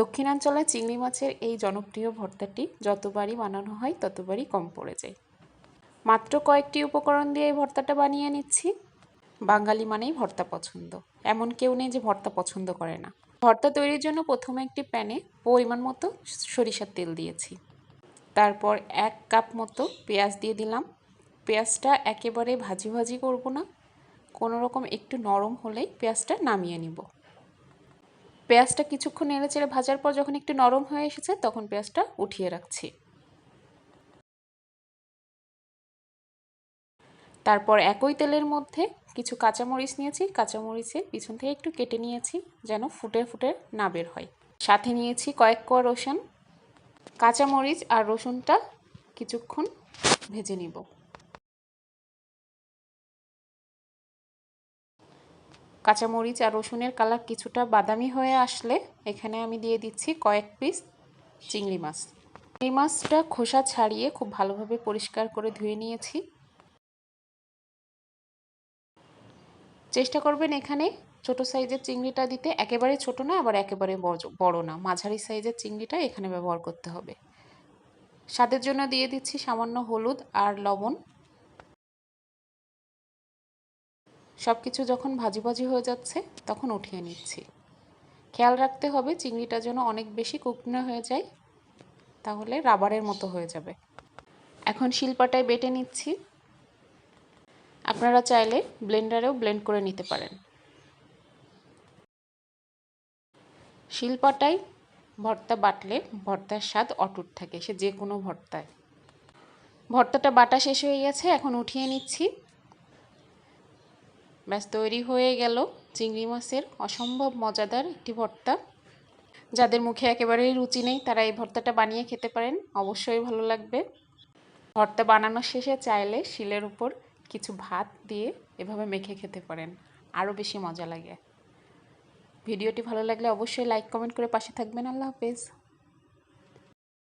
দক্ষিণাঞ্চলে চিংড়ি মাছের এই জনপ্রিয় ভর্তাটি যতবারই বানানো হয়, ততবারই কম পড়ে যায়। মাত্র কয়েকটি উপকরণ দিয়ে এই ভর্তাটা বানিয়ে নিচ্ছি। বাঙালি মানেই ভর্তা পছন্দ। এমন কেউ নেই যে ভর্তা পছন্দ করে না। ভর্তা তৈরির জন্য প্রথমে একটি প্যানে পরিমাণ মতো সরিষার তেল দিয়েছি। তারপর এক কাপ মতো পেঁয়াজ দিয়ে দিলাম। পেঁয়াজটা একেবারে ভাজি ভাজি করব না। কোনো রকম একটু নরম হলেই পেঁয়াজটা নামিয়ে নিব। পেঁয়াজটা কিছুক্ষণ নেড়ে চেড়ে ভাজার পর যখন একটু নরম হয়ে এসেছে, তখন পেঁয়াজটা উঠিয়ে রাখছি। তারপর একই তেলের মধ্যে কিছু কাঁচামরিচ নিয়েছি। কাঁচামরিচের পিছন থেকে একটু কেটে নিয়েছি যেন ফুটে ফুটে না বের হয়। সাথে নিয়েছি কয়েক কোয়া রসুন। কাঁচামরিচ আর রসুনটা কিছুক্ষণ ভেজে নিব। কাঁচামরিচ আর রসুনের কালার কিছুটা বাদামি হয়ে আসলে এখানে আমি দিয়ে দিচ্ছি কয়েক পিস চিংড়ি মাছ। চিংড়ি মাছটা খোসা ছাড়িয়ে খুব ভালোভাবে পরিষ্কার করে ধুয়ে নিয়েছি। চেষ্টা করবেন এখানে ছোট সাইজের চিংড়িটা দিতে। একেবারে ছোট না, আবার একেবারে বড় না। মাঝারি সাইজের চিংড়িটা এখানে ব্যবহার করতে হবে। স্বাদের জন্য দিয়ে দিচ্ছি সামান্য হলুদ আর লবণ। সব কিছু যখন ভাজি ভাজি হয়ে যাচ্ছে, তখন উঠিয়ে নিচ্ছি। খেয়াল রাখতে হবে চিংড়িটা যেন অনেক বেশি কুকনো হয়ে যায়, তাহলে রাবারের মতো হয়ে যাবে। এখন শিলপাটায় বেটে নিচ্ছি। আপনারা চাইলে ব্লেন্ডারেও ব্লেন্ড করে নিতে পারেন। শিলপাটায় ভর্তা বাটলে ভর্তার স্বাদ অটুট থাকে, সে যে কোনো ভর্তায়। ভর্তাটা বাটা শেষ হয়ে গেছে, এখন উঠিয়ে নিচ্ছি। ব্যাস, তৈরি হয়ে গেল চিংড়ি মাছের অসম্ভব মজাদার একটি ভর্তা। যাদের মুখে একেবারেই রুচি নেই, তারা এই ভর্তাটা বানিয়ে খেতে পারেন। অবশ্যই ভালো লাগবে। ভর্তা বানানোর শেষে চাইলে শিলের উপর কিছু ভাত দিয়ে এভাবে মেখে খেতে পারেন। আরও বেশি মজা লাগে। ভিডিওটি ভালো লাগলে অবশ্যই লাইক, কমেন্ট করে পাশে থাকবেন। আল্লাহ হাফেজ।